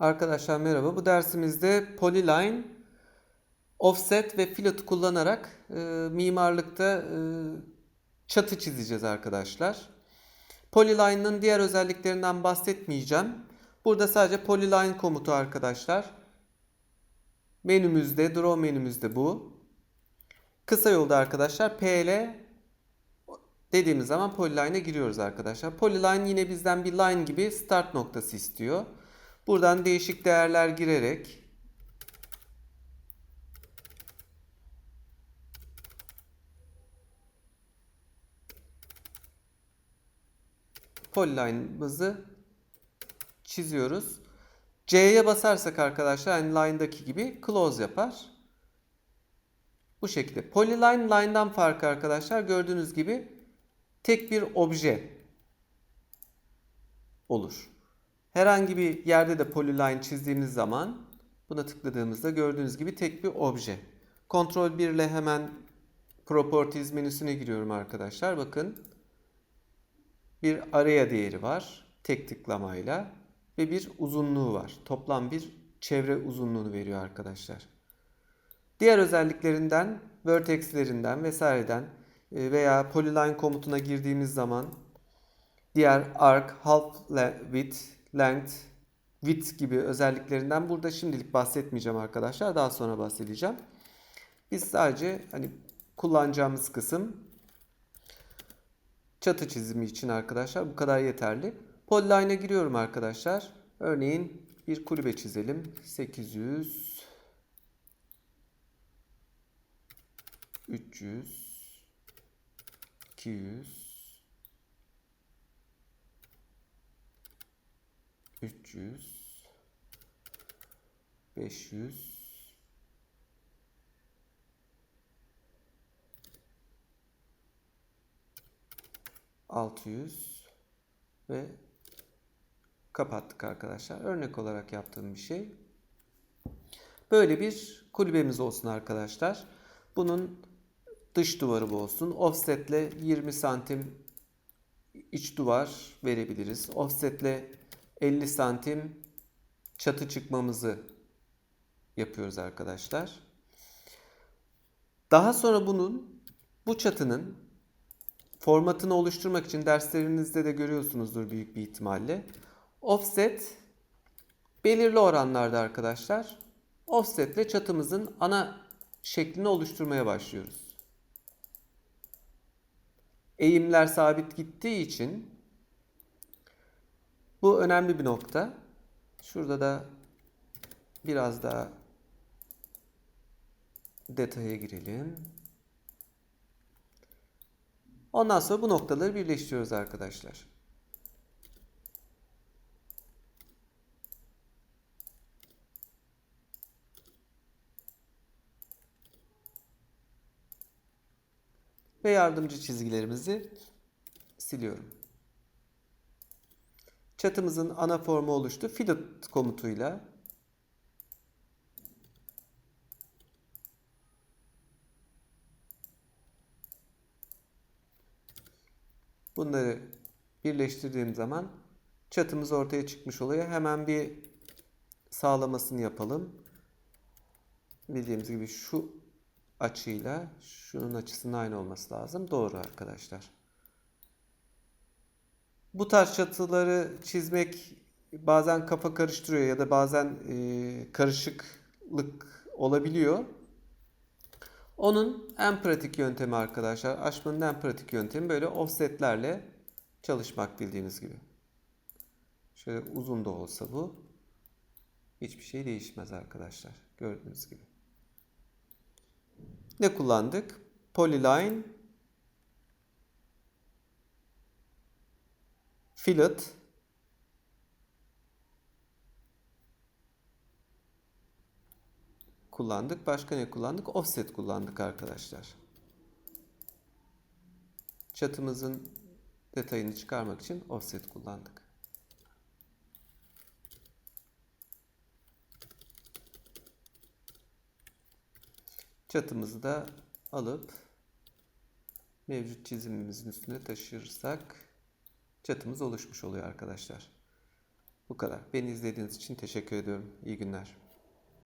Arkadaşlar merhaba. Bu dersimizde Polyline, Offset ve Fillet kullanarak e, mimarlıkta e, çatı çizeceğiz arkadaşlar. Polyline'ın diğer özelliklerinden bahsetmeyeceğim. Burada sadece Polyline komutu arkadaşlar. Menümüzde, Draw menümüzde bu. Kısa yolda arkadaşlar PL dediğimiz zaman Polyline'e giriyoruz arkadaşlar. Polyline yine bizden bir line gibi start noktası istiyor. Buradan değişik değerler girerek polyline'ımızı çiziyoruz. C'ye basarsak arkadaşlar yani line'daki gibi close yapar. Bu şekilde. Polyline line'dan farkı arkadaşlar gördüğünüz gibi tek bir obje olur. Herhangi bir yerde de polyline çizdiğimiz zaman buna tıkladığımızda gördüğünüz gibi tek bir obje. Ctrl 1 ile hemen Properties menüsüne giriyorum arkadaşlar. Bakın bir area değeri var tek tıklamayla ve bir uzunluğu var. Toplam bir çevre uzunluğunu veriyor arkadaşlar. Diğer özelliklerinden, vertexlerinden vesaireden e, veya polyline komutuna girdiğimiz zaman diğer arc, half width, length, width gibi özelliklerinden burada şimdilik bahsetmeyeceğim arkadaşlar. Daha sonra bahsedeceğim. Biz sadece hani kullanacağımız kısım çatı çizimi için arkadaşlar bu kadar yeterli. Polyline'e giriyorum arkadaşlar. Örneğin bir kulübe çizelim. 800 300 200 300 500 600 ve kapattık arkadaşlar. Örnek olarak yaptığım bir şey. Böyle bir kulübemiz olsun arkadaşlar. Bunun dış duvarı bu olsun. Offsetle 20 santim iç duvar verebiliriz. Offsetle 50 santim çatı çıkmamızı yapıyoruz arkadaşlar. Daha sonra bunun bu çatının formatını oluşturmak için derslerinizde de görüyorsunuzdur büyük bir ihtimalle. Offset belirli oranlarda arkadaşlar. Offset ile çatımızın ana şeklini oluşturmaya başlıyoruz. Eğimler sabit gittiği için bu önemli bir nokta. Şurada da biraz daha detaya girelim. Ondan sonra bu noktaları birleştiriyoruz arkadaşlar. Ve yardımcı çizgilerimizi siliyorum. Çatımızın ana formu oluştu. Fillet komutuyla Bunları birleştirdiğim zaman çatımız ortaya çıkmış oluyor. Hemen bir sağlamasını yapalım. Bildiğimiz gibi şu açıyla şunun açısının aynı olması lazım. Doğru arkadaşlar. Bu tarz çatıları çizmek bazen kafa karıştırıyor ya da bazen e, karışıklık olabiliyor. Onun en pratik yöntemi arkadaşlar, açmanın en pratik yöntemi böyle offsetlerle çalışmak bildiğiniz gibi. Şöyle uzun da olsa bu hiçbir şey değişmez arkadaşlar. Gördüğünüz gibi. Ne kullandık? Polyline fillet kullandık. Başka ne kullandık? Offset kullandık arkadaşlar. Çatımızın detayını çıkarmak için offset kullandık. Çatımızı da alıp mevcut çizimimizin üstüne taşırsak çatımız oluşmuş oluyor arkadaşlar. Bu kadar. Beni izlediğiniz için teşekkür ediyorum. İyi günler.